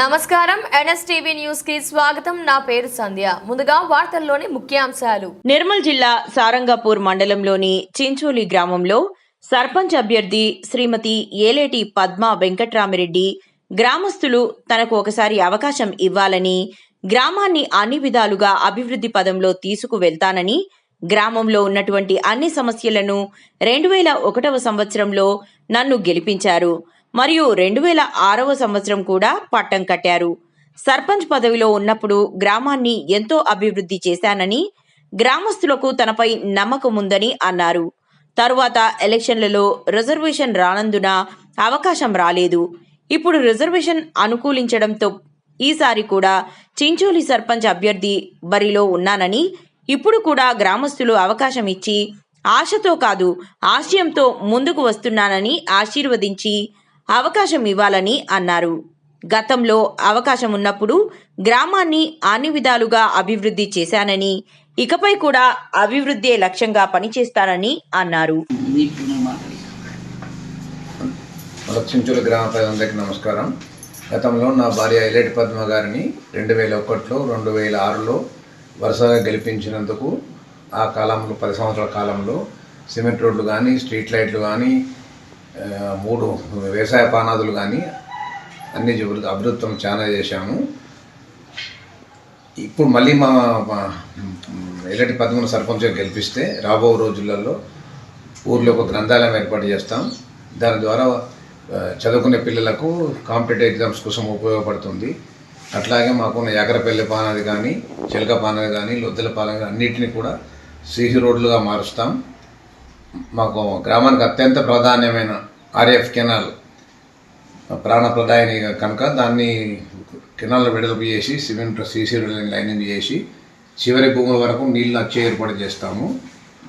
నమస్కారం. ఎన్ఎస్టీవీ న్యూస్కి స్వాగతం. నా పేరు సంధ్య. ముందుగా వార్తల్లోని ముఖ్యాంశాలు. నిర్మల్ జిల్లా సారంగపూర్ మండలంలోని చించోలి గ్రామంలో సర్పంచ్ అభ్యర్థి శ్రీమతి ఏలేటి పద్మ వెంకట్రామిరెడ్డి గ్రామస్తులు తనకు ఒకసారి అవకాశం ఇవ్వాలని గ్రామాన్ని అన్ని విధాలుగా అభివృద్ధి పదంలో తీసుకువెళ్తానని గ్రామంలో ఉన్నటువంటి అన్ని సమస్యలను రెండు వేల ఒకటవ సంవత్సరంలో నన్ను గెలిపించారు. మరియు రెండు వేల ఆరవ సంవత్సరం కూడా పట్టం కట్టారు. సర్పంచ్ పదవిలో ఉన్నప్పుడు గ్రామాన్ని ఎంతో అభివృద్ధి చేశానని గ్రామస్తులకు తనపై నమ్మకం ఉందని అన్నారు. తరువాత ఎలక్షన్లలో రిజర్వేషన్ రానందున అవకాశం రాలేదు. ఇప్పుడు రిజర్వేషన్ అనుకూలించడంతో ఈసారి కూడా చించోలి సర్పంచ్ అభ్యర్థి బరిలో ఉన్నానని ఇప్పుడు కూడా గ్రామస్తులు అవకాశం ఇచ్చి ఆశతో కాదు ఆశయంతో ముందుకు వస్తున్నానని ఆశీర్వదించి అవకాశం ఇవ్వాలని అన్నారు. గతంలో అవకాశం ఉన్నప్పుడు గ్రామాన్ని అన్ని విధాలుగా అభివృద్ధి చేశానని ఇకపై కూడా అభివృద్ధి లక్ష్యంగా పనిచేస్తానని అన్నారు. చించుల గ్రామ ప్రజలందరికీ నమస్కారం. గతంలో నా భార్య ఎలేటి పద్మ గారిని రెండు వేల ఒకటిలో రెండు వేల ఆరులో వరుసగా గెలిపించినందుకు ఆ కాలంలో పది సంవత్సరాల కాలంలో సిమెంట్ రోడ్లు కానీ స్ట్రీట్ లైట్లు కానీ మూడు వ్యవసాయ పానాదులు కానీ అన్ని అభివృద్ధం అభివృద్ధి చాలా చేశాము. ఇప్పుడు మళ్ళీ మా ఎల్లటి పద్మను సర్పంచ్గా గెలిపిస్తే రాబో రోజులలో ఊర్లో ఒక గ్రంథాలయం ఏర్పాటు చేస్తాం. దాని ద్వారా చదువుకునే పిల్లలకు కాంపిటేటివ్ ఎగ్జామ్స్ కోసం ఉపయోగపడుతుంది. అట్లాగే మాకున్న యాగరపల్లి పానది కానీ చిలక పానది కానీ లొద్దల పానది కానీ అన్నిటిని కూడా సీసీ రోడ్లుగా మారుస్తాం. మాకు గ్రామానికి అత్యంత ప్రాధాన్యమైన ఆర్ఎఫ్ కెనాల్ ప్రాణప్రదాయని కనుక దాన్ని కెనాల్ విడుదల చేసి సిమెంట్ సీసీ లైనింగ్ చేసి చివరి భూముల వరకు నీళ్ళు వచ్చే ఏర్పాటు చేస్తాము.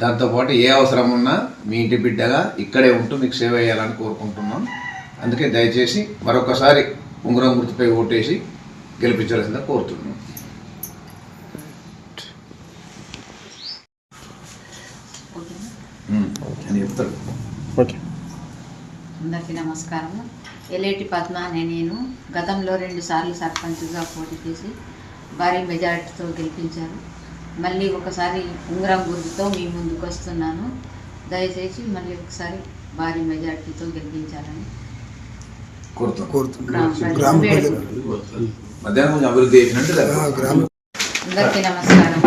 దాంతోపాటు ఏ అవసరం ఉన్నా మీ ఇంటి బిడ్డగా ఇక్కడే ఉంటూ మీకు సేవ చేయాలని కోరుకుంటున్నాం. అందుకే దయచేసి మరొకసారి ఉంగరం గుర్తుపై ఓటేసి గెలిపించాల్సిందిగా కోరుతున్నాం. Okay. అని చెప్తాడు అందరికీ నమస్కారం ఎలేటి పద్మ అనే నేను గతంలో రెండు సార్లు సర్పంచ్గా పోటీ చేసి భారీ మెజారిటీతో గెలిపించారు. మళ్ళీ ఒకసారి ఉంగరం గుర్తుతో మీ ముందుకు వస్తున్నాను. దయచేసి మళ్ళీ ఒకసారి భారీ మెజారిటీతో గెలిపించాలని. అందరికీ నమస్కారం.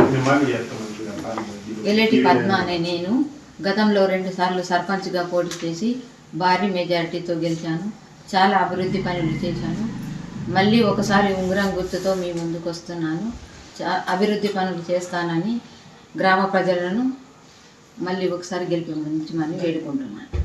ఎలేటి పద్మ అనే నేను గతంలో రెండుసార్లు సర్పంచ్గా పోటీ చేసి భారీ మెజారిటీతో గెలిచాను. చాలా అభివృద్ధి పనులు చేశాను. మళ్ళీ ఒకసారి ఉంగరం గుర్తుతో మీ ముందుకు వస్తున్నాను. చా- అభివృద్ధి పనులు చేస్తానని గ్రామ ప్రజలను మళ్ళీ ఒకసారి గెలిపించమని వేడుకుంటున్నాను.